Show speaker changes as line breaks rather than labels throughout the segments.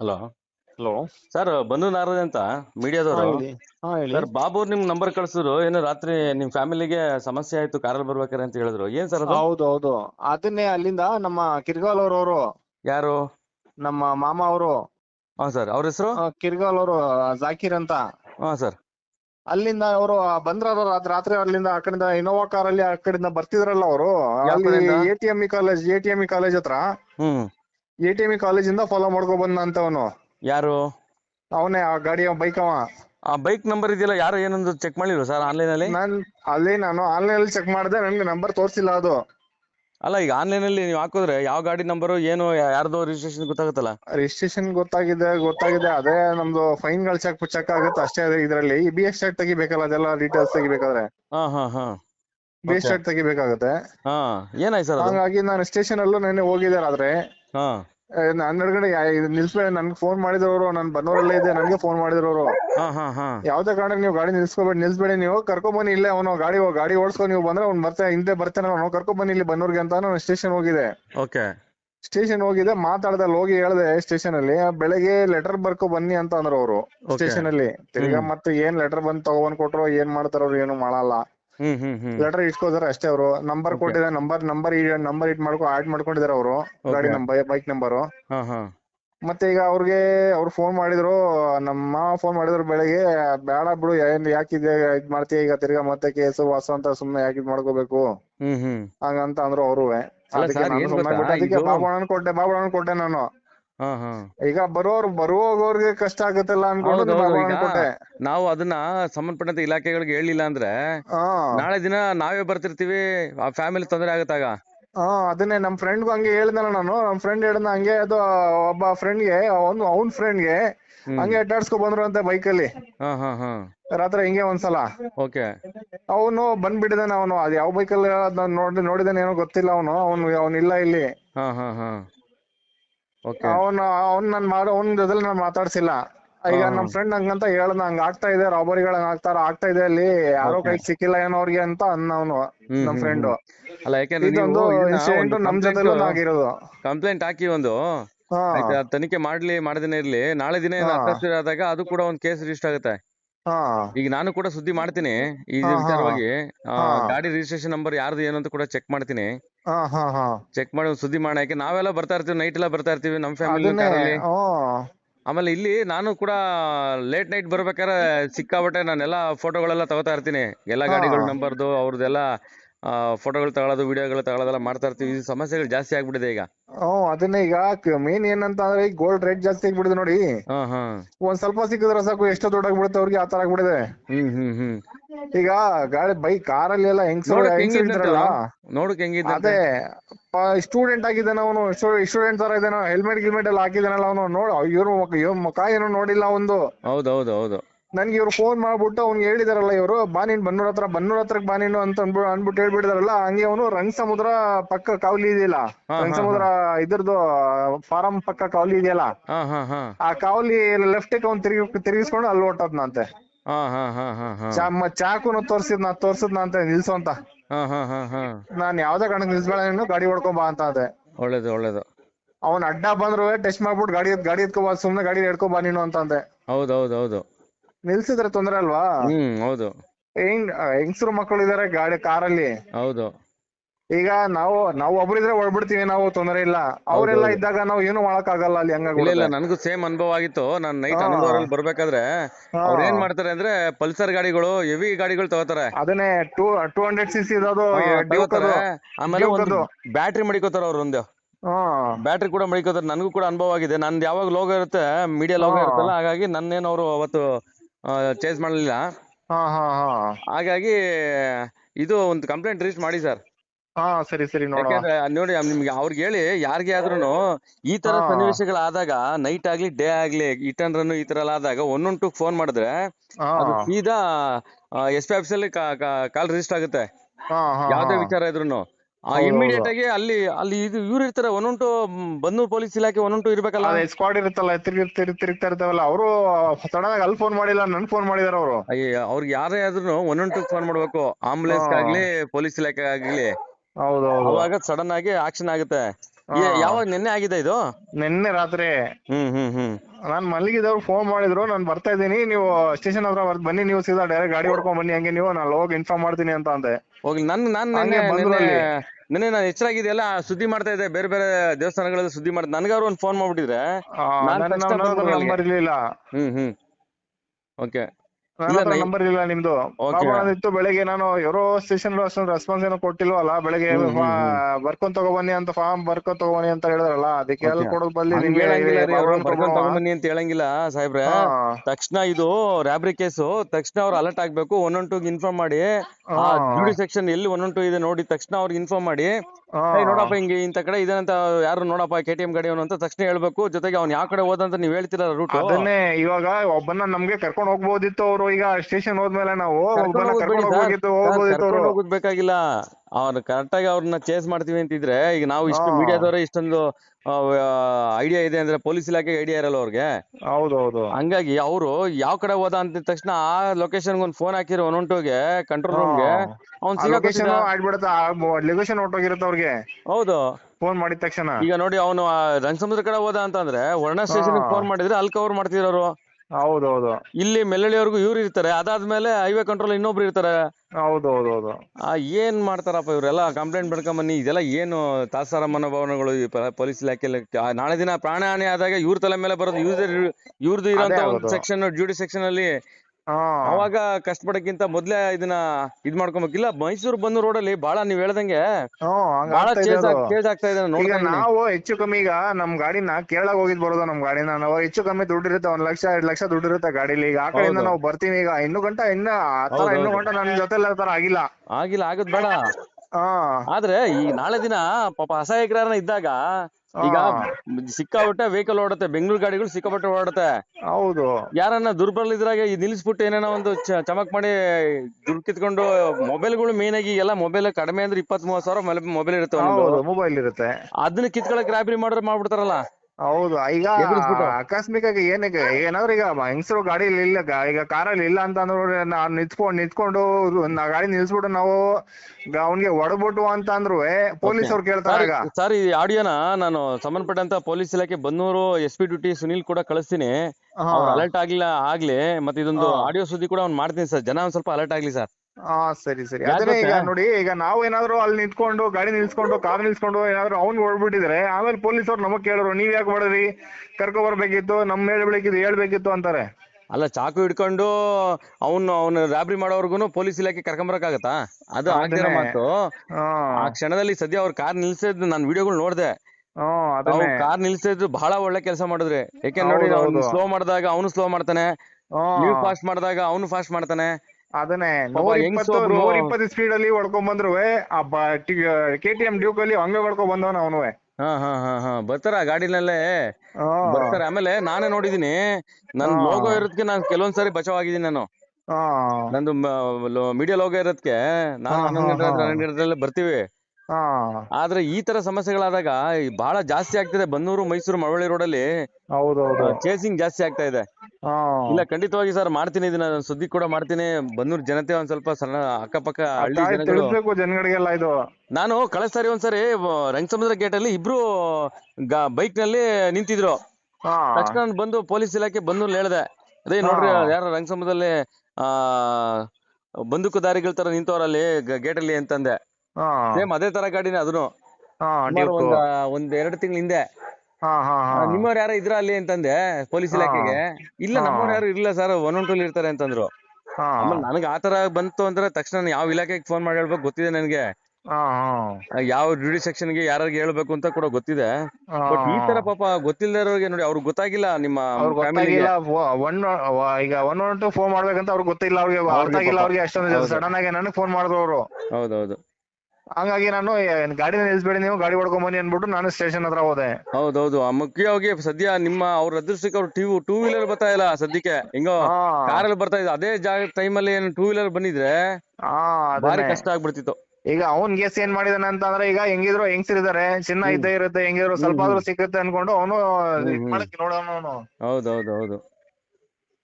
Hello.
Hello.
Sir ಬಂಧು ನಾರದೆ ಅಂತ ಮೀಡಿಯಾದವರು.
ಹಾ ಹೇಳಿ.
ಸರ್ ಬಾಬು ನಿಮ್ ನಂಬರ್ ಕಳ್ಸಿದ್ರು ಏನು ರಾತ್ರಿ ನಿಮ್ ಫ್ಯಾಮಿಲಿಗೆ ಸಮಸ್ಯೆ ಆಯ್ತು ಕಾರಲ್ಲಿ ಬರ್ಬೇಕಾರೆ ಅಂತ ಹೇಳಿದ್ರು. ಏನ್ ಸರ್ ಅದು?
ಹೌದು ಹೌದು. ಅದನ್ನೇ ಅಲ್ಲಿಂದ ನಮ್ಮ ಕಿರ್ಗಾಲ್ ಅವ್ರವ್ರು
ಯಾರು?
ನಮ್ಮ ಮಾಮ ಅವರು.
ಹಾ ಸರ್ ಅವ್ರ ಹೆಸರು?
ಕಿರ್ಗಾಲ್ ಅವರು ಜಾಕಿರ್ ಅಂತ.
ಹಾ ಸರ್.
ಅಲ್ಲಿಂದ ಅವರು ಬಂದ್ರ ರಾತ್ರಿ ಅಲ್ಲಿಂದ ಆ ಕಡೆಯಿಂದ ಇನೋವಾ ಕಾರ್ ಅಲ್ಲಿ ಆ ಕಡೆಯಿಂದ ಬರ್ತಿದ್ರಲ್ಲ ಅವರು.
ಯಾವ
ಅಲ್ಲಿ
ಕಡೆಯಿಂದ?
A T M college A T M college ಹತ್ರ.
ಹ್ಮ್.
A T M E college ಇಂದ ಫಾಲೋ ಮಾಡ್ಕೊ ಬಂದ ಅಂತ ಅವನು
ಯಾರು?
ಅವನೇ ಆ ಗಾಡಿ ಬೈಕ್ ಅವ.
ಆ ಬೈಕ್ ನಂಬರ್ ಇದೆಯಲ್ಲ ಯಾರು ಏನೊಂದು ಚೆಕ್ ಮಾಡಿಲ್ವಾ ಸರ್ ಆನ್ಲೈನ್ ಅಲ್ಲಿ?
ನಾನ್ ಅಲ್ಲಿ ನಾನು ಆನ್ಲೈನ್ ಅಲ್ಲಿ ಚೆಕ್ ಮಾಡಿದೆ ನನ್ಗೆ ನಂಬರ್ ತೋರಿಸಿಲ್ಲ ಅದು.
ಅಲ್ಲ ಈಗ ಆನ್ಲೈನ್ ಅಲ್ಲಿ ನೀವು ಹಾಕಿದ್ರೆ ಯಾವ ಗಾಡಿ ನಂಬರ್ ಏನು ಯಾರ್ದೋ ರಿಜಿಸ್ಟ್ರೇಷನ್ ಗೊತ್ತಾಗುತ್ತಲ್ಲ?
ರಿಜಿಸ್ಟ್ರೇಷನ್ ಗೊತ್ತಾಗಿದೆ ಗೊತ್ತಾಗಿದೆ ಅದೇ ನಮ್ದು ಫೈನ್ಗಳು ಚೆಕ್ ಚೆಕ್ ಆಗುತ್ತೆ ಅಷ್ಟೇ ಅದೇ ಇದ್ರಲ್ಲಿ. ಬಿ ಎಸ್ ಸ್ಟಾರ್ಟ್ ತೆಗಿಬೇಕಲ್ಲ ಅದೆಲ್ಲ ಡೀಟೇಲ್ಸ್ ತೆಗಿಬೇಕಾದ್ರೆ.
ಹಾ ಹಾ ಹಾ.
B S. ಸ್ಟಾರ್ಟ್ ತೆಗಿಬೇಕಾಗುತ್ತೆ.
ಹಾ ಏನಾಯ್ತು ಸರ್ ಅದು?
ಹಂಗಾಗಿ ನಾನು ಸ್ಟೇಷನ್ ಅಲ್ಲೂ ನೆನ್ನೆ ಹೋಗಿದ್ದೆ ರಾತ್ರಿ.
ಹಾ.
ಹನ್ನೆರಡು ಗಂಟೆ ನಿಲ್ಸ್ಬೇಡಿ ನನ್ಗೆ ಫೋನ್ ಮಾಡಿದವರು ನಾನು ಬನ್ನೂರಲ್ಲೇ ಇದೆ ನನಗೆ ಫೋನ್ ಮಾಡಿದವರು.
ಹಾ ಹಾ ಹಾ.
ಯಾವ್ದೇ ಕಾರಣಕ್ಕೆ ನೀವು ಗಾಡಿ ನಿಲ್ಸ್ಕೊಬೇಡಿ ನಿಲ್ಸ್ಬೇಡಿ ನೀವು ಕರ್ಕೊಂಡ್ ಬನ್ನಿ ಇಲ್ಲೇ ಅವನು ಗಾಡಿ ಗಾಡಿ ಓಡಿಸ್ಕೊಂಡು ನೀವು ಬಂದ್ರೆ ಅವ್ನು ಬರ್ತಾ ಹಿಂದೆ ಬರ್ತಾನೆ ಅವನು ಕರ್ಕೊಂಡ್ ಬನ್ನಿ ಇಲ್ಲಿ ಬನ್ನೂರ್ಗೆ ಅಂತ ನಾನು ಸ್ಟೇಷನ್ ಹೋಗಿದೆ
ಓಕೆ.
ಸ್ಟೇಷನ್ ಹೋಗಿದೆ ಮಾತಾಡ್ದೆ ಅಲ್ಲಿ ಹೋಗಿ ಹೇಳ್ದೆ ಸ್ಟೇಷನ್ ಅಲ್ಲಿ ಬೆಳಗ್ಗೆ ಲೆಟರ್ ಬರ್ಕೊ ಬನ್ನಿ ಅಂತ ಅಂದ್ರು ಅವರು ಸ್ಟೇಷನ್ ಅಲ್ಲಿ. ತಿರ್ಗಾ ಮತ್ತೆ ಏನ್ ಲೆಟರ್ ಬಂದ್ ತಗೊಂಡ್ ಕೊಟ್ರು ಏನ್ ಮಾಡ್ತಾರ ಅವ್ರು ಏನು ಮಾಡಲ್ಲ. ಲೆಟರ್ ಇಟ್ಕೋದಾರೆ ಅಷ್ಟೇ ಅವರು. ನಂಬರ್. ಕೊಟ್ಟಿದ್ದಾರೆ. ನಂಬರ್ ನಂಬರ್ ನಂಬರ್ ಇಟ್ ಮಾಡ್ಕೊ ಆಡ್ ಮಾಡ್ಕೊಂಡಿದ್ದಾರೆ ಅವರು. ಗಾಡಿ
ಬೈಕ್
ನಂಬರ್ ಬೈಕ್ ನಂಬರು ಮತ್ತೆ ಈಗ ಅವ್ರಿಗೆ ಅವ್ರು ಫೋನ್ ಮಾಡಿದ್ರು ನಮ್ಮ ಫೋನ್ ಮಾಡಿದ್ರು ಬೆಳಗ್ಗೆ ಬೇಡ ಬಿಡು ಏನ್ ಯಾಕಿದೆ ಇದ್ ಮಾಡ್ತೀಯ ಈಗ ತಿರ್ಗಾ ಮತ್ತೆ ಕೇಸು ವಾಸ ಅಂತ ಸುಮ್ನೆ ಯಾಕೆ ಇದ್ ಮಾಡ್ಕೋಬೇಕು? ಹಂಗಂತ ಅಂದ್ರು ಅವ್ರುವೆ. ಅದಕ್ಕೆ
ಕೊಟ್ಟೆ
ಬಾಬು
ಗೊತ್ತಾ,
ಬಿಟ್ಟೆ ಅದಕ್ಕೆ
ಇದು-
ಬಾಬುಣ್ಣನ್ ಕೊಟ್ಟೆ ನಾನು. ಈಗ ಬರೋರು ಬರುವವ್ರಿಗೆ ಕಷ್ಟ ಆಗುತ್ತಲ್ಲ ಅನ್ಕೊಂಡು
ನಾವು ಅದನ್ನ ಸಂಬಂಧಪಟ್ಟಂತ ಇಲಾಖೆಗಳಿಗೆ ಹೇಳಿಲ್ಲ ಅಂದ್ರೆ
ಹಾ.
ನಾಳೆ ದಿನ ನಾವೇ ಬರ್ತಿರ್ತೀವಿ ಆ ಫ್ಯಾಮಿಲಿ ತೊಂದರೆ ಆಗುತ್ತಾಗ
ಹಾ ಅದನ್ನೇ ನಮ್ ಫ್ರೆಂಡ್ ಹಂಗೆ ಹೇಳ್ದಲ್ಲ ನಾನು. ನಮ್ ಫ್ರೆಂಡ್ ಹೇಳ್ದ ಹಂಗೆ ಅದು ಒಬ್ಬ ಫ್ರೆಂಡ್ಗೆ ಅವನು ಅವನ್ ಫ್ರೆಂಡ್ಗೆ. ಹಂಗೆ ಅಡ್ಡಾಡ್ಸ್ಕೊ ಬಂದ್ರು ಅಂತ ಬೈಕಲ್ಲಿ
ಹಾ ಹಾ ಹಾ.
ರಾತ್ರಿ ಹಿಂಗೆ ಒಂದ್ಸಲ.
ಓಕೆ.
ಅವನು ಬಂದ್ಬಿಟ್ಟಿದಾನೆ ಅವನು. ಅದ್ ಯಾವ ಬೈಕಲ್ಲಿ ನೋಡಿ ನೋಡಿದಾನೆ ಏನೋ ಗೊತ್ತಿಲ್ಲ ಅವನು. ಅವನು ಅವ್ನು ಇಲ್ಲ. ಇಲ್ಲಿ
ಹಾ ಹಾ ಹಾ. ಓಕೆ
ಅವನು ಅವ್ನ್ ನನ್ ಮಾಡೋ ಅವ್ನ ಜೊತೆ ನಾನು ಮಾತಾಡ್ಸಿಲ್ಲ. ಈಗ. ನಮ್ ಫ್ರೆಂಡ್ ಹಂಗಂತ ಹೇಳ್ದ ಹಂಗ ಆಗ್ತಾ ಇದೆ ರಾಬರಿಗಳು ಹಂಗ ಆಗ್ತಾರ ಆಗ್ತಾ ಇದೆ ಅಲ್ಲಿ. ಯಾರೋ. ಕೈ ಸಿಕ್ಕಿಲ್ಲ ಏನೋ ಅವ್ರಿಗೆ ಅಂತ ಅನ್ನ ಅವನು ನಮ್ ಫ್ರೆಂಡ್
ಅಲ್ಲ ಯಾಕಂದ್ರೆ
ಇದೊಂದು ಇನ್ಸಿಡೆಂಟ್ ನಮ್ ಜೊತೆಲೂ ಆಗಿರೋದು
ಕಂಪ್ಲೇಂಟ್ ಹಾಕಿ ಒಂದು ತನಿಖೆ ಮಾಡ್ಲಿ ಮಾಡದೇನೆ ಇರ್ಲಿ. ನಾಳೆ ದಿನ. ಆದಾಗ ಅದು ಕೂಡ ಒಂದ್ ಕೇಸ್ ರಿಜಿಸ್ಟರ್ ಆಗುತ್ತೆ.
ಹಾ.
ಈಗ ನಾನು ಕೂಡ ಸುದ್ದಿ ಮಾಡ್ತೀನಿ. ಈ
ಹಾ, ಹಾ.
ವಿಚಾರವಾಗಿ ಆ,
ಹಾ.
ಗಾಡಿ ರಿಜಿಸ್ಟ್ರೇಷನ್ ನಂಬರ್ ಯಾರ್ದು ಏನು ಅಂತ ಕೂಡ ಚೆಕ್ ಮಾಡ್ತೀನಿ.
ಹಾ ಹಾ ಹಾ.
ಚೆಕ್ ಮಾಡಿ ಒಂದ್ ಸುದ್ದಿ ಮಾಡ ಯಾಕೆ ನಾವೆಲ್ಲ ಬರ್ತಾ ಇರ್ತೀವಿ ನೈಟ್ ಎಲ್ಲ ಬರ್ತಾ ಇರ್ತೀವಿ ನಮ್ಮ ಫ್ಯಾಮಿಲಿ
ಅದನ್ನೇ
ಕಾರಲ್ಲಿ.
ಹ್ಮ್
ಆಮೇಲೆ ಇಲ್ಲಿ ನಾನು ಕೂಡ ಲೇಟ್ ನೈಟ್ ಬರ್ಬೇಕಾದ್ರೆ ಸಿಕ್ಕಾಬಟ್ಟೆ ನಾನೆಲ್ಲ ಫೋಟೋಗಳೆಲ್ಲ ತಗೋತಾ ಇರ್ತೀನಿ. ಎಲ್ಲ ಗಾಡಿಗಳ ನಂಬರ್ದು ಅವ್ರದ್ದೆಲ್ಲ ಫೋಟೋಗಳು ತಗೊಳ್ಳೋದು ವಿಡಿಯೋಗಳು ತಗೊಳ್ಳೋದೆಲ್ಲ ಮಾಡ್ತಾ ಇರ್ತೀವಿ. ಈ ಸಮಸ್ಯೆಗಳು ಜಾಸ್ತಿ ಆಗ್ಬಿಟ್ಟಿದೆ ಈಗ.
ಹ್ಮ್ ಅದನ್ನ ಈಗ ಮೇನ್ ಏನಂತ ಅಂದ್ರೆ ಈಗ ಗೋಲ್ಡ್ ರೇಟ್ ಜಾಸ್ತಿ ಆಗ್ಬಿಡಿದೆ ನೋಡಿ.
ಹಾ ಹಾ.
ಒಂದ್ ಸ್ವಲ್ಪ ಸಿಕ್ಕಿದ್ರೆ ಸಾಕು ಎಷ್ಟು ದೊಡ್ಡಾಗ್ಬಿಡುತ್ತೆ ಅವ್ರಿಗೆ ಆತರ ಆಗ್ಬಿಡಿದೆ
ಹ್ಮ್ ಹ್ಮ್ ಹ್ಮ್.
ಈಗ ಗಾಡಿ ಬೈಕ್ ಕಾರಲ್ಲಿ ಎಲ್ಲ ಹೆಂಗ್
ನೋಡಕ್ ಹೆಂಗಿದ್ದಂತೆ
ಅದೇ ಸ್ಟೂಡೆಂಟ್ ಆಗಿದ್ದಾನ ಅವನು ಸ್ಟೂಡೆಂಟ್ ತರ ಇದ್ದಾನ ಹೆಲ್ಮೆಟ್ ಗಿಲ್ಮೆಟ್ ಎಲ್ಲ ಹಾಕಿದಾನಲ್ಲ ಅವನು ನೋಡ್ ಇವ್ರು ಇವ್ರ ಮುಖ ಏನೋ ನೋಡಿಲ್ಲ ಒಂದು.
ಹೌದು ಹೌದು ಹೌದು.
ನನ್ಗೆ ಇವ್ರು ಫೋನ್ ಮಾಡ್ಬಿಟ್ಟು ಅವ್ನಿಗೆ ಹೇಳಿದಾರಲ್ಲ ಇವರು ಬಾ ನೀನ್ ಬನ್ನೂರ್ ಹತ್ರ ಬನ್ನೂರ್ ಹತ್ರಕ್ ಬಾ ನೀನು ಅಂತ ಅನ್ಬಿಟ್ಟು ಅನ್ಬಿಟ್ಟು ಹೇಳ್ಬಿಟ್ಟಿದಾರಲ್ಲ ಹಂಗೆ ಅವನು ರಂಗ ಸಮುದ್ರ ಪಕ್ಕ ಕಾವಲಿ ಇದೆಯಲ್ಲ ರಂಗ ಸಮುದ್ರ ಇದ್ರದ್ದು ಫಾರಂ ಪಕ್ಕ ಕಾವಲಿ ಇದೆಯಲ್ಲ ಆ ಕಾವಲಿ ಲೆಫ್ಟ್ ಅವ್ನು ತಿರುಗಿ ತಿರುಗಿಸ್ಕೊಂಡು ಅಲ್ಲಿ ಹೊಟ್ಟದ್ನಂತೆ ಚಾಕುನು ತೋರ್ಸಿದ್ನ ಅಂತ ನಿಲ್ಸು ಅಂತ. ನಾನ್ ಯಾವ್ದೇ ಕಾರಣಕ್ಕೆ ನಿಲ್ಸ್ಬೇಡ ನೀನು ಗಾಡಿ ಹೊಡ್ಕೊಂಡ್ ಬಾ ಅಂತ ಅದೇ.
ಒಳ್ಳೇದು ಒಳ್ಳೇದು.
ಅವ್ನ್ ಅಡ್ಡ ಬಂದ್ರು ಟೆಸ್ಟ್ ಮಾಡ್ಬಿಟ್ಟು ಗಾಡಿ ಗಾಡಿ ಎತ್ಕೊ ಬಾ ಸುಮ್ನೆ ಗಾಡಿ ಎಡ್ಕೊ ಬಾ ನೀನು ಅಂತ ಅಂದೆ.
ಹೌದು ಹೌದು ಹೌದು.
ನಿಲ್ಸಿದ್ರೆ ತೊಂದ್ರೆ ಅಲ್ವಾ?
ಹ್ಮ್ ಹೌದು.
ಹೆಂಗ್ ಹೆಂಗ್ಸ್ರು ಮಕ್ಕಳು ಇದಾರೆ ಗಾಡಿ ಕಾರಲ್ಲಿ?
ಹೌದು.
ಈಗ ನಾವು ನಾವು ಒಬ್ರಿದ್ರೆ ಹೊಡ್ಬಿಡ್ತೀವಿ ನಾವು ತೊಂದರೆ ಇಲ್ಲ. ಅವರೆಲ್ಲ ಇದ್ದಾಗ ನಾವು ಏನು ಮಾಡಕ್ ಆಗಲ್ಲ ಅಲ್ಲಿ
ಇಲ್ಲ ಇಲ್ಲ ನನಗೂ ಸೇಮ್ ಅನುಭವ ಆಗಿತ್ತು. ನಾನು ನೈಟ್
ಹಾ.
ಹನ್ನೊಂದುವರೆಲ್ಲಿ ಬರ್ಬೇಕಾದ್ರೆ ಅವ್ರು ಏನ್ ಮಾಡ್ತಾರೆ ಅಂದ್ರೆ ಪಲ್ಸರ್ ಗಾಡಿಗಳು ಹೆವಿ ಗಾಡಿಗಳು ತಗೋತಾರೆ.
ಅದನ್ನೇ two two hundred C C ಇರೋದು
ಹಾ,
ಡ್ಯೂಕ್ ಅದು
ತಗೋತಾರೆ ಆಮೇಲೆ ಒಂದು. ಬ್ಯಾಟ್ರಿ ಮಡಿಕೋತಾರ ಅವ್ರು ಒಂದು. ಬ್ಯಾಟ್ರಿ ಕೂಡ ಮಡಿಕೋತಾರೆ. ನನಗೂ ಕೂಡ ಅನುಭವ ಆಗಿದೆ. ನಂದು ಯಾವಾಗ ಲೋಗೋ ಇರುತ್ತೆ ಮೀಡಿಯಾ ಲೋಗೋ
ಹಾ.
ಇರುತ್ತಲ್ಲ ಹಾಗಾಗಿ ನನ್ನೇನು ಅವರು ಅವತ್ತು ಚೇಂಜ್ ಮಾಡಲಿಲ್ಲ.
ಹಾ ಹಾ ಹಾ.
ಹಾಗಾಗಿ ಇದು ಒಂದು ಕಂಪ್ಲೇಂಟ್ ರಿಜಿಸ್ಟ್ ಮಾಡಿ ಸರ್
ಹಾ ಸರಿ ಸರಿ ನೋಡುವ
ಯಾಕಂದ್ರೆ ಅದ್ ನೋಡಿ ನಿಮ್ಗೆ ಅವ್ರಿಗೆ ಹೇಳಿ ಯಾರಿಗೆ ಆದ್ರೂನು ಈ ತರ
ಹಾ.
ಸನ್ನಿವೇಶಗಳಾದಾಗ ನೈಟ್ ಆಗ್ಲಿ ಡೇ ಆಗ್ಲಿ ಇಟ್ ಅಂಡ್ ರನ್ ಈ ತರ ಎಲ್ಲ ಆದಾಗ ಒನ್ ಒನ್ ಟೂ ಫೋನ್ ಮಾಡಿದ್ರೆ
ಹಾ.
ಅದು ಸೀದಾ ಎಸ್ ಪಿ ಆಫೀಸಲ್ಲಿ ಕಾಲ್ ರಿಜಿಸ್ಟರ್ ಆಗುತ್ತೆ.
ಹಾ ಹಾ
ಯಾವ್ದೇ
ಹಾ.
ವಿಚಾರ ಇದ್ರೂನು. ಇಮಿಡಿಯೇಟ್
ಹೌದು.
ಆಗಿ ಅಲ್ಲಿ ಅಲ್ಲಿ ಇದು ಇವ್ರು ಇರ್ತಾರೆ one one two Bannur police ಇಲಾಖೆ ಒನ್ ಒನ್ ಟು ಇರ್ಬೇಕಲ್ಲ
ಸ್ಕ್ವಾಡ್ ಇರುತ್ತಲ್ಲ ತಿರ್ಗಿ ತಿರ್ಗಿ ತಿರುಗ್ತಾ ಇರ್ತಾವಲ್ಲ ಅವರು ಸಡನ್ ಆಗಿ ಅಲ್ಲಿ ಫೋನ್ ಮಾಡಿಲ್ಲ ನನ್ ಫೋನ್ ಮಾಡಿದಾರ ಅವರು.
ಅಯ್ಯ ಅವ್ರಿಗೆ ಯಾರೇ ಆದ್ರೂ ಒನ್ ಒನ್ ಟು ಫೋನ್ ಮಾಡ್ಬೇಕು ಆಂಬುಲೆನ್ಸ್. ಆಗ್ಲಿ ಪೊಲೀಸ್ ಇಲಾಖೆ ಆಗ್ಲಿ.
ಹೌದು
ಅವಾಗ ಸಡನ್ ಆಗಿ ಆಕ್ಷನ್ ಆಗುತ್ತೆ. ಯಾವಾಗ ನಿನ್ನೆ ಆಗಿದೆ ಇದು?
ನಿನ್ನೆ ರಾತ್ರಿ.
ಹ್ಮ್ ಹ್ಮ್ ಹ್ಮ್.
ನಾನ್ ಮಲ್ಲಿಗಿದವ್ರು ಫೋನ್ ಮಾಡಿದ್ರು ನಾನ್ ಬರ್ತಾ ಇದ್ದೀನಿ ನೀವು ಸ್ಟೇಷನ್ ಹತ್ರ ಬನ್ನಿ ನೀವು ಸೀದಾ ಡೈರೆಕ್ಟ್ ಗಾಡಿ ಹೊಡ್ಕೊಂಡ್ ಬನ್ನಿ ಹಂಗೆ ನೀವು ನಾನು ಹೋಗಿ ಇನ್ಫಾರ್ಮ್ ಮಾಡ್ತೀನಿ ಅಂತ ಅಂದೆ.
ಹೋಗ್ಲಿ ನನ್ ನಾನ್ ನೆನ್ನೆ ನಾನು ಎಚ್ಚರಾಗಿದೆಯಲ್ಲ ಸುದ್ದಿ ಮಾಡ್ತಾ ಇದ್ದೆ ಬೇರೆ ಬೇರೆ ದೇವಸ್ಥಾನಗಳಲ್ಲಿ ಸುದ್ದಿ ಮಾಡ್ತಾ ನನ್ಗಾರು ಒಂದು ಫೋನ್ ಮಾಡ್ಬಿಟ್ಟಿದ್ರೆ
ಆ,
ನಾನ್
ನನ್ನ
ತಕ್ಷಣ
ನನ್ನ ನಂಬರ್ ಇರ್ಲಿಲ್ಲ.
ಹ್ಮ್ ಹ್ಮ್. ಓಕೆ
ನಂಬರ್ ಇಲ್ಲ ನಿಮ್ದು ಇತ್ತು ಬೆಳಿಗ್ಗೆ ನಾನು ಯಾರೋ ಸ್ಟೇಷನ್ ಅಷ್ಟೊಂದು ರೆಸ್ಪಾನ್ಸ್ ಏನೋ ಕೊಟ್ಟಿಲ್ವಲ್ಲ ಬೆಳಿಗ್ಗೆ
ಬರ್ಕೊಂಡ್ ತಗೋ ಬನ್ನಿ
ಬರ್ಕೊಂಡ್ ತಗೊಬನ್ನಿ ಅಂತ ಫಾರ್ಮ್ ಬರ್ಕೊಂಡ್ ತಗೊಬನ್ನಿ ಅಂತ ಹೇಳಿದ್ರಲ್ಲ ಅದಕ್ಕೆ
Okay.
ಕೊಡೋದ್ ಬಲ್ಲಿ ಆ?
ಅಂತ ಹೇಳಂಗಿಲ್ಲ ಸಾಹೇಬ್ರೆ ತಕ್ಷಣ ಇದು ರ್ಯಾಬ್ರಿ ಕೇಸು ತಕ್ಷಣ ಅವ್ರು ಅಲರ್ಟ್ ಆಗ್ಬೇಕು ಒನ್ ಒನ್ ಟೂ ಇನ್ಫಾರ್ಮ್ ಮಾಡಿ. ಡ್ಯೂಟಿ ಸೆಕ್ಷನ್ ಎಲ್ಲಿ ಒನ್ ಒನ್ ಟೂ ಇದೆ ನೋಡಿ ತಕ್ಷಣ ಅವ್ರಿಗೆ ಇನ್ಫಾರ್ಮ್ ಮಾಡಿ
ಹಾ.
ಏಯ್ ನೋಡಪ್ಪ ಹಿಂಗೆ ಇಂತ ಕಡೆ ಇದೆ ಅಂತ ಯಾರು ನೋಡಪ್ಪ ಕೆ ಟಿ ಎಂ ಗಾಡಿ ಅವನು ಅಂತ ತಕ್ಷಣ ಹೇಳ್ಬೇಕು. ಜೊತೆಗೆ ಅವ್ನು ಯಾವ ಕಡೆ ಹೋದಂತ ನೀವು ಹೇಳ್ತೀರ ರೂಟ್
ಅದನ್ನೇ ಇವಾಗ ಒಬ್ಬನ ನಮ್ಗೆ ಕರ್ಕೊಂಡ್ ಹೋಗ್ಬೋದಿತ್ತು ಅವ್ರು. ಈಗ ಸ್ಟೇಷನ್ ಹೋದ್ಮೇಲೆ ನಾವು ಒಬ್ಬನ ಕರ್ಕೊಂಡ್ ಹೋಗ್ಬೇಕಿತ್ತು ಹೋಗ್ಬೋದಿತ್ತು ಅವ್ರು.
ಹೋಗೋದ್ ಬೇಕಾಗಿಲ್ಲ. ಅವ್ರು ಕರೆಕ್ಟ್ ಆಗಿ ಅವ್ರನ್ನ ಚೇಸ್ ಮಾಡ್ತೀವಿ ಅಂತಿದ್ರೆ ಈಗ ನಾವು ಇಷ್ಟು
ಹಾ.
ಮೀಡಿಯಾದವರೇ ಇಷ್ಟೊಂದು ಐಡಿಯಾ ಇದೆ ಅಂದ್ರೆ ಪೊಲೀಸ್ ಇಲಾಖೆ ಐಡಿಯಾ ಇರಲ್ಲ ಅವ್ರಿಗೆ.
ಹೌದೌದು.
ಹಂಗಾಗಿ ಅವರು ಯಾವ ಕಡೆ ಹೋದ ಅಂತ ತಕ್ಷಣ ಆ ಲೊಕೇಶನ್ ಒಂದ್ ಫೋನ್ ಹಾಕಿರೋ ಒನ್ ಟೂಗೆ ಕಂಟ್ರೋಲ್ ರೂಮ್ಗೆ ಅವ್ನ್
ಲೊಕೇಶನ್
ಸಿಗಾಕೋತಿದ್ದ
ಲೊಕೇಶನ್ ಹೊರ್ಟೋಗಿರುತ್ತೆ ಅವ್ರಿಗೆ.
ಹೌದು.
ಫೋನ್ ಮಾಡಿದ ತಕ್ಷಣ.
ಈಗ ನೋಡಿ ಅವನು ರಂಗಸಮುದ್ರ ಕಡೆ ಹೋದ ಅಂತಂದ್ರೆ ವರ್ಣ ಸ್ಟೇಷನ್. ಫೋನ್ ಮಾಡಿದ್ರೆ ಅಲ್ಲಿ ಕವರ್ ಮಾಡ್ತಿರೋರು.
ಹೌದೌದು.
ಇಲ್ಲಿ ಮೆಲ್ಲಳಿವರೆಗೂ ಇವ್ರು ಇರ್ತಾರೆ. ಅದಾದ್ಮೇಲೆ ಹೈವೇ ಕಂಟ್ರೋಲ್ ಇನ್ನೊಬ್ರು ಇರ್ತಾರೆ.
ಹೌದೌದೌದು.
ಆ ಏನ್ ಮಾಡ್ತಾರಪ್ಪ ಇವರೆಲ್ಲ? ಕಂಪ್ಲೇಂಟ್ ಬನ್ನಿ. ಇದೆಲ್ಲ ಏನು ತಾತ್ಸಾರ ಮನೋಭಾವನೆಗಳು ಈ ಪ- ಪೊಲೀಸ್ ಇಲಾಖೆಯಲ್ಲಿ? ಆ ನಾಳೆ ದಿನ ಪ್ರಾಣ ಹಾನಿ ಆದಾಗ ಇವ್ರ ತಲೆ ಮೇಲೆ ಬರೋದು. ಇವ್ರದ್ದು ಇವ್ರದ್ದು ಇರೋಂತ ಒಂದು
ಆಗೋದು.
ಸೆಕ್ಷನ್ ಡ್ಯೂಟಿ ಸೆಕ್ಷನ್ ಅಲ್ಲಿ ಅವಾಗ ಕಷ್ಟಪಡಕ್ಕಿಂತ ಮೊದ್ಲೇ ಇದನ್ನ ಇದ್ ಮಾಡ್ಕೊಬೇಕಿಲ್ಲ? ಮೈಸೂರು ಬಂದು ರೋಡಲ್ಲಿ ಬಹಳ ನೀವ್ ಹೇಳ್ದಂಗೆ ಬಹಳ ಚೇಂಜ್. ಆಗ್ತಾ ಇದೆ
ಈಗ ನಾವು ಹೆಚ್ಚು ಕಮ್ಮಿ ಈಗ ನಮ್ ಗಾಡಿನ ಕೇರಳಾಗ ಹೋಗಿದ್ ಬರೋದು ನಮ್ ಗಾಡಿನ. ನಾವು ಹೆಚ್ಚು ಕಮ್ಮಿ ದುಡ್ಡು ಇರುತ್ತೆ ಒಂದ್ ಲಕ್ಷ ಎರಡ್ ಲಕ್ಷ ದುಡ್ಡು ಇರುತ್ತೆ ಗಾಡಿಲಿ. ಈಗ ಆ ಕಡೆಯಿಂದ ನಾವು ಬರ್ತೀವಿ ಈಗ ಇನ್ನು ಗಂಟ ಇನ್ನ ಆತರ ತರ ಇನ್ನು. ಗಂಟ ನನ್ ಜೊತೆ ತರ ಆಗಿಲ್ಲ.
ಆಗಿಲ್ಲ ಆಗದ್ ಬೇಡ.
ಹಾ.
ಆದ್ರೆ ಈ ನಾಳೆ ದಿನ ಪಾಪ ಅಸಹಾಯಕರನ್ನ ಇದ್ದಾಗ ಈಗ ಸಿಕ್ಕಾಪಟ್ಟೆ ವೆಹಿಕಲ್ ಓಡತ್ತೆ ಬೆಂಗಳೂರು ಗಾಡಿಗಳು ಸಿಕ್ಕಾಪಟ್ಟೆ ಓಡತ್ತೆ.
ಹೌದು.
ಯಾರನ್ನ ದುರ್ಬಲ ಇದ್ರಾಗ ಈ ನಿಲ್ಲಿಸ್ಬಿಟ್ಟು ಏನೇನೋ ಒಂದು ಚ- ಚಮಕ್ ಮಾಡಿ ದುಡ್ಡು ಕಿತ್ಕೊಂಡು ಮೊಬೈಲ್ಗಳು ಮೇನ್ ಆಗಿ ಎಲ್ಲ ಮೊಬೈಲ್ ಕಡಿಮೆ ಅಂದ್ರೆ ಇಪ್ಪತ್ತ್ ಮೂವತ್ ಸಾವಿರ ಮೊಬೈಲ್ ಇರುತ್ತೆ
ಹೌದು ಮೊಬೈಲ್ ಇರುತ್ತೆ.
ಅದನ್ನ ಕಿತ್ಕೊಳಕ್ ರಾಬರಿ ಮಾಡಿದ್ರೆ ಮಾಡ್ಬಿಡ್ತಾರಲ್ಲ.
ಹೌದು ಈಗ. ಆಕಸ್ಮಿಕ ಏನಕ್ಕೆ ಏನಾದ್ರು ಈಗ ಹೆಂಗಸರು ಗಾಡಿ ಇಲ್ಲ ಈಗ ಕಾರಲ್ಲಿ ಇಲ್ಲ ಅಂತ ಅಂದ್ರೆ ನಾವ್ ನಿಂತ್ಕೊಂಡ್ ನಿಂತ್ಕೊಂಡು ನಾ ಗಾಡಿ ನಿಲ್ಸ್ಬಿಟ್ಟು ನಾವು ಅವನ್ಗೆ ಹೊಡಬಿಟ್ಟು ಅಂತ ಅಂದ್ರು ಪೊಲೀಸ್ ಅವ್ರು ಕೇಳ್ತಾರೆ ಈಗ.
ಸರ್ ಈ ಆಡಿಯೋನ ನಾನು ಸಂಬಂಧಪಟ್ಟಂತ ಪೊಲೀಸ್ ಇಲಾಖೆ Bannur S P duty Sunil ಕೂಡ ಕಳಿಸ್ತೀನಿ. ಅಲರ್ಟ್ ಆಗ್ಲಿಲ್ಲ ಆಗ್ಲಿ ಮತ್ತೆ ಇದೊಂದು ಆಡಿಯೋ ಸುದ್ದಿ ಕೂಡ ಅವ್ನು ಮಾಡ್ತೀನಿ ಸರ್. ಜನ ಒಂದ್ ಸ್ವಲ್ಪ ಅಲರ್ಟ್ ಆಗ್ಲಿ ಸರ್.
ಹಾ ಸರಿ ಸರಿ. ಅದೇ ಈಗ ನೋಡಿ ಈಗ ನಾವು ಏನಾದ್ರು ಅಲ್ಲಿ ನಿಂತ್ಕೊಂಡು ಗಾಡಿ ನಿಲ್ಸ್ಕೊಂಡು ಕಾರ್ ನಿಲ್ಸ್ಕೊಂಡು ಏನಾದ್ರು ಅವ್ನ್ ಹೊಡ್ಬಿಟ್ಟಿದ್ರೆ ಆಮೇಲೆ ಪೊಲೀಸ್ ಅವ್ರು ನಮಗ್ ಕೇಳೋರು ನೀವ್ ಯಾಕೆ ಮಾಡಿದ್ರಿ ಕರ್ಕೊ ಬರ್ಬೇಕಿತ್ತು ನಮ್ ಹೇಳ್ಬೇಕಿತ್ತು ಹೇಳ್ಬೇಕಿತ್ತು ಅಂತಾರೆ.
ಅಲ್ಲ ಚಾಕು ಹಿಡ್ಕೊಂಡು ಅವ್ನು ಅವ್ನ ರಾಬ್ರಿ ಮಾಡೋರ್ಗು ಪೊಲೀಸ್ ಇಲಾಖೆ ಕರ್ಕೊಂಬರಕ್ಕಾಗತ್ತಾ ಅದು ಆಗ್ದಿರೋ. ಮಾತು. ಆ ಕ್ಷಣದಲ್ಲಿ ಸದ್ಯ ಅವ್ರ ಕಾರ್ ನಿಲ್ಸಿದ್ ನಾನು ವಿಡಿಯೋಗಳು ನೋಡ್ದೆ. ಕಾರ್ ನಿಲ್ಸಿದ್ರು ಬಹಳ ಒಳ್ಳೆ ಕೆಲಸ ಮಾಡಿದ್ರಿ. ಯಾಕೆ ನೋಡಿ ಅವ್ನು ಸ್ಲೋ ಮಾಡಿದಾಗ ಅವನು ಸ್ಲೋ ಮಾಡ್ತಾನೆ. ನೀವು ಫಾಸ್ಟ್ ಮಾಡಿದಾಗ ಅವನು ಫಾಸ್ಟ್ ಮಾಡ್ತಾನೆ.
ಅದನ್ನೇ ನೂರ ಇಪ್ಪತ್ತು ನೂರ ಇಪ್ಪತ್ತು ಸ್ಪೀಡ್ ಅಲ್ಲಿ ಹೊಡ್ಕೊಂಡ್ ಬಂದ್ರು ಆ ಕೆ ಟಿ ಎಂ ಡ್ಯೂಕ್ ಅಲ್ಲಿ ಹಂಗೆ ಹೊಡ್ಕೊಂಡ್ ಬಂದವನ ಅವನು
ಹಾ ಹಾ ಹಾ ಹಾ. ಬರ್ತಾರ ಗಾಡಿನಲ್ಲೇ? ಬರ್ತಾರೆ. ಆಮೇಲೆ ನಾನೇ ನೋಡಿದೀನಿ. ನನ್. ಲೋಗೋ ಇರೋದಕ್ಕೆ ನಾನು ಕೆಲವೊಂದ್ಸರಿ ಬಚಾವ್ ಆಗಿದ್ದೀನಿ ನಾನು. ನಂದು ಮೀಡಿಯಾ ಲೋಗೋ ಇರೋದಕ್ಕೆ ನಾನು ಹನ್ನೊಂದು ಗಂಟೆ. ಗಂಟೆಲ್ಲ ಬರ್ತೀವಿ. ಆದ್ರೆ ಈ ತರ ಸಮಸ್ಯೆಗಳಾದಾಗ ಬಹಳ ಜಾಸ್ತಿ ಆಗ್ತಿದೆ ಬನ್ನೂರು ಮೈಸೂರು ಮಳವಳ್ಳಿ ರೋಡ್
ಹೌದೌದು.
ಚೇಸಿಂಗ್ ಜಾಸ್ತಿ ಆಗ್ತಾ ಇದೆ. ಇಲ್ಲ ಖಂಡಿತವಾಗಿ ಸರ್ ಮಾಡ್ತೀನಿ ಇದನ್ನ ಸುದ್ದಿ ಕೂಡ ಮಾಡ್ತೀನಿ. ಬನ್ನೂರು ಜನತೆ ಒಂದ್ ಸ್ವಲ್ಪ ಸಣ್ಣ ಅಕ್ಕಪಕ್ಕ ಹಳ್ಳಿ
ತಿಳಿಸ್ಬೇಕು ಜನಗಳಿಗೆಲ್ಲ ಇದು.
ನಾನು ಕಳೆದ ಸಾರಿ ಒಂದ್ಸರಿ ರಂಗಸಮುದ್ರ ಗೇಟ್ ಅಲ್ಲಿ ಇಬ್ರು ಬೈಕ್ನಲ್ಲಿ ನಿಂತಿದ್ರು. ತಕ್ಷಣ ಬಂದು ಪೊಲೀಸ್ ಇಲಾಖೆ ಬಂದು ಹೇಳ್ದೆ. ಅದೇ ನೋಡ್ರಿ ಯಾರು ರಂಗಸಮುದ್ರದಲ್ಲಿ ಆ ಬಂದೂಕುದಾರಿಗಳ ತರ ನಿಂತವ್ರಲ್ಲಿ ಗೇಟ್ ಅಲ್ಲಿ ಅಂತಂದೆ. ಸೇಮ್ ಅದೇ ತರ ಗಾಡಿನೇ ಅದನ್ನು ಒಂದ್ ಒಂದ್ ಎರಡು ತಿಂಗಳ ಹಿಂದೆ. ನಿಮ್ಮವ್ರು ಯಾರ ಇದ್ರ ಅಲ್ಲಿ ಅಂತಂದೆ ಪೊಲೀಸ್ ಇಲಾಖೆಗೆ. ಇಲ್ಲ ನಮ್ಮವ್ರ ಯಾರು ಇಲ್ಲ ಸರ್ ಒನ್ ಒನ್ ಟೂಲ್ ಇರ್ತಾರೆ ಅಂತಂದ್ರು. ಆಮೇಲೆ ನನಗೆ ಆತರ ಬಂತು ಅಂದ್ರೆ ತಕ್ಷಣ ಯಾವ ಇಲಾಖೆಗೆ ಫೋನ್ ಮಾಡಿ ಹೇಳ್ಬೇಕು ಗೊತ್ತಿದೆ ನನಗೆ. ಯಾವ ಡ್ಯೂಟಿ ಸೆಕ್ಷನ್ಗೆ ಯಾರಿಗೆ ಹೇಳ್ಬೇಕು ಅಂತ ಕೂಡ ಗೊತ್ತಿದೆ. ಬಟ್ ಈ ತರ ಪಾಪ ಗೊತ್ತಿಲ್ಲದವ್ರಿಗೆ ನೋಡಿ ಅವ್ರಿಗೆ ಗೊತ್ತಾಗಿಲ್ಲ ನಿಮ್ಮ
ಒನ್ ಈಗ ಒನ್ ಒನ್ ಟು ಫೋನ್ ಮಾಡ್ಬೇಕಂತ ಅವ್ರಿಗೆ ಗೊತ್ತಿಲ್ಲ ಅವ್ರಿಗೆ
ಅವ್ರಿಗೆ
ಅರ್ಥ ಆಗಿಲ್ಲ ಅವ್ರಿಗೆ ಅಷ್ಟೊಂದು ಸಡನ್ ಆಗಿ ನನಗೆ ಫೋನ್ ಮಾಡಿದ್ರು ಅವರು.
ಹೌದೌದು.
ಹಂಗಾಗಿ ನಾನು ಗಾಡಿನ ನಿಲ್ಸ್ಬೇಡಿ ನೀವು ಗಾಡಿ ಹೊಡ್ಕೊಂಡ್ ಬನ್ನಿ ಅನ್ಬಿಟ್ಟು ನಾನು ಸ್ಟೇಷನ್ ಹತ್ರ ಹೋದೆ.
ಹೌದೌದು. ಆ ಮುಖ್ಯವಾಗಿ ಸದ್ಯ ನಿಮ್ಮ ಅವ್ರ ಅದೃಷ್ಟಕ್ಕೆ ಅವ್ರು ಟೂ ಟೂ ವೀಲರ್ ಬರ್ತಾ ಇಲ್ಲ ಸದ್ಯಕ್ಕೆ. ಹೆಂಗೋ
ಹಾ.
ಕಾರಲ್ಲಿ ಬರ್ತಾ ಇದ್ದ. ಅದೇ ಜಾಗ ಟೈಮಲ್ಲಿ ಏನು ಟೂ ವೀಲರ್ ಬಂದಿದ್ರೆ
ಹಾ
ಭಾರಿ
ಅದನ್ನೇ.
ಕಷ್ಟ ಆಗ್ಬಿಡ್ತಿತ್ತು.
ಈಗ ಅವ್ನ್ ಗೆಸ್ ಏನ್ ಮಾಡಿದಾನೆ ಅಂತಂದ್ರೆ ಈಗ ಹೆಂಗಿದ್ರು ಹೆಂಗ್ಸಿರಿದಾರೆ ಚಿನ್ನ ಇದ್ದೇ ಇರುತ್ತೆ ಹೆಂಗಿದ್ರು ಸ್ವಲ್ಪ ಆದ್ರೂ ಸಿಕ್ಕುತ್ತೆ ಅನ್ಕೊಂಡು ಅವನು. ಮಾಡಕ್ಕೆ ನೋಡೋನು ಅವನು.
ಹೌದು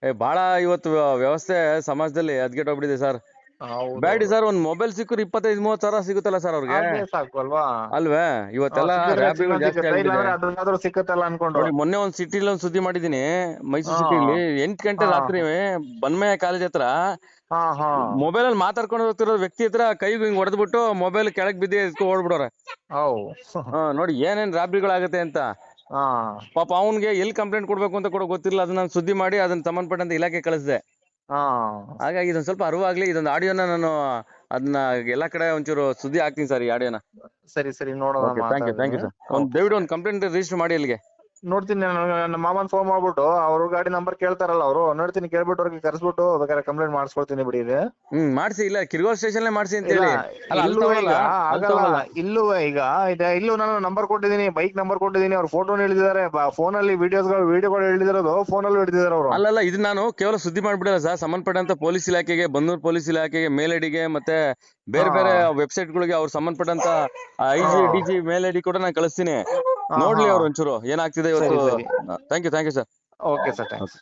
ಏ ಬಾಳ ಇವತ್ತು ವ್ಯ- ವ್ಯವಸ್ಥೆ ಸಮಾಜದಲ್ಲಿ ಹದ್ಗೆಟ್ಟೋಗ್ಬಿಟ್ಟಿದೆ ಸರ್.
ಹೌದು.
ಬ್ಯಾಡಿ ಸರ್ ಒಂದ್ ಮೊಬೈಲ್ ಸಿಕ್ಕರು ಇಪ್ಪತ್ತೈದು ಮೂವತ್ ಸಾವಿರ ಸಿಗುತ್ತಲ್ಲ ಸರ್ ಅವ್ರಿಗೆ?
ಅದೇ ಸಾಕು ಅಲ್ವಾ?
ಅಲ್ವೇ? ಇವತ್ತೆಲ್ಲ
ಸಿಕ್ಕಿದ್ರೆ ಸಿಕ್ಕತ್ತೆ,
ಜಾಸ್ತಿ
ಸಿಕ್ಕತ್ತಲ್ಲ ಅನ್ಕೊಂಡು.
ನೋಡಿ ಮೊನ್ನೆ ಒಂದ್ ಸಿಟಿಲಿ ಒಂದ್ ಸುದ್ದಿ ಮಾಡಿದೀನಿ ಮೈಸೂರು
ಹಾ.
ಸಿಟಿಲಿ ಎಂಟ್ ಗಂಟೆ
ಹಾ.
ರಾತ್ರಿ ಬನ್ಮಯ್ಯ ಕಾಲೇಜ್ ಹತ್ರ
ಹಾ ಹಾ.
ಮೊಬೈಲ್ ಅಲ್ಲಿ ಮಾತಾಡ್ಕೊಂಡು ಹೋಗ್ತಿರೋ ವ್ಯಕ್ತಿ ಹತ್ರ ಕೈ ಹಿಂಗ್ ಹೊಡೆದ್ಬಿಟ್ಟು ಮೊಬೈಲ್ ಕೆಳಗ್ ಬಿದ್ದು ಓಡ್ಬಿಡೋರ ಓಡ್ಬಿಡೋರೆ.
ಹೌ.
ಹಾ ನೋಡಿ ಏನೇನ್ ರಾಬ್ರಿಗಳಾಗತ್ತೆ ಅಂತ.
ಹಾ.
ಪಾಪ ಅವ್ನ್ಗೆ ಎಲ್ಲಿ ಕಂಪ್ಲೇಂಟ್ ಕೊಡ್ಬೇಕು ಅಂತ ಕೂಡ ಗೊತ್ತಿಲ್ಲ ಅದನ್ನ ನಾನು ಸುದ್ದಿ ಮಾಡಿ ಅದನ್ನ ಸಂಬಂಧಪಟ್ಟಂತ ಇಲಾಖೆ ಕಳಿಸಿದೆ.
ಹಾ.
ಹಾಗಾಗಿ ಇದೊಂದ್ ಸ್ವಲ್ಪ ಅರಿವಾಗ್ಲಿ ಇದೊಂದು ಆಡಿಯೋನ ನಾನು ಅದನ್ನ ಎಲ್ಲಾ ಕಡೆ ಒಂಚೂರು ಸುದ್ದಿ ಹಾಕ್ತೀನಿ ಸರ್ ಈ ಆಡಿಯೋನ.
ಸರಿ ಸರಿ ನೋಡೋಣ
thank you thank you sir ಒಂದ್ ದಯವಿಟ್ಟು ಒಂದು ಕಂಪ್ಲೇಂಟ್ ರಿಜಿಸ್ಟರ್ ಮಾಡಿ ಅಲ್ಲಿಗೆ
ನೋಡ್ತೀನಿ ನಾನು ನನ್ನ ಮಾಮನ್ ಫೋನ್ ಮಾಡ್ಬಿಟ್ಟು ಅವ್ರ ಗಾಡಿ ನಂಬರ್ ಕೇಳ್ತಾರಲ್ಲ ಅವರು ನೋಡ್ತೀನಿ ಕೇಳ್ಬಿಟ್ಟು ಅವ್ರಿಗೆ ಕರ್ಸ್ಬಿಟ್ಟು ಬೇಕಾದ್ರೆ ಕಂಪ್ಲೇಂಟ್ ಮಾಡಿಸ್ಕೊಳ್ತೀನಿ ಬಿಡಿ ಇದು.
ಹ್ಮ್ ಮಾಡ್ಸಿ ಇಲ್ಲ ಕಿರ್ಗೋಲ್ ಸ್ಟೇಷನ್ ಮಾಡ್ಸಿ ಅಂತ ಹೇಳಿ ಅಲ್ಲ ಅಲ್ಲಿ
ಇಲ್ಲೂ ಈಗ
ತಗೊಳಲ್ಲ ಅಲ್ಲಿ
ಆಗಲ್ಲ
ತಗೊಳಲ್ಲ.
ಇಲ್ಲೂ ಈಗ ಇದೆ ಇಲ್ಲೂ ನಾನು ನಂಬರ್ ಕೊಟ್ಟಿದ್ದೀನಿ ಬೈಕ್ ನಂಬರ್ ಕೊಟ್ಟಿದ್ದೀನಿ ಅವ್ರ ಫೋಟೋ ಹೇಳಿದ್ದಾರೆ ಫೋನ್ ಅಲ್ಲಿ ವಿಡಿಯೋಸ್ಗಳು ವಿಡಿಯೋಗಳು ಹೇಳಿದಿರೋದು ಫೋನ್ ಅಲ್ಲಿ ಹಿಡಿದಿದ್ದಾರೆ ಅವರು.
ಅಲ್ಲಲ್ಲ ಇದು ನಾನು ಕೇವಲ ಸುದ್ದಿ ಮಾಡ್ಬಿಡಲ್ಲ ಸರ್ ಸಂಬಂಧಪಟ್ಟಂತ ಪೊಲೀಸ್ ಇಲಾಖೆಗೆ ಬಂದೂರು ಪೊಲೀಸ್ ಇಲಾಖೆಗೆ ಮೇಲಡಿಗೆ ಮತ್ತೆ ಬೇರೆ ಬೇರೆ ವೆಬ್ಸೈಟ್ ಗಳಿಗೆ ಅವ್ರು ಸಂಬಂಧಪಟ್ಟಂತ I G D G mail ID ಕೂಡ ನಾನು ಕಳಿಸ್ತೀನಿ. ನೋಡ್ಲಿ. ಅವ್ರು ಒಂಚೂರು. ಏನಾಗ್ತಿದೆ ಇವತ್ತು? Thank you thank you sir
okay sir thanks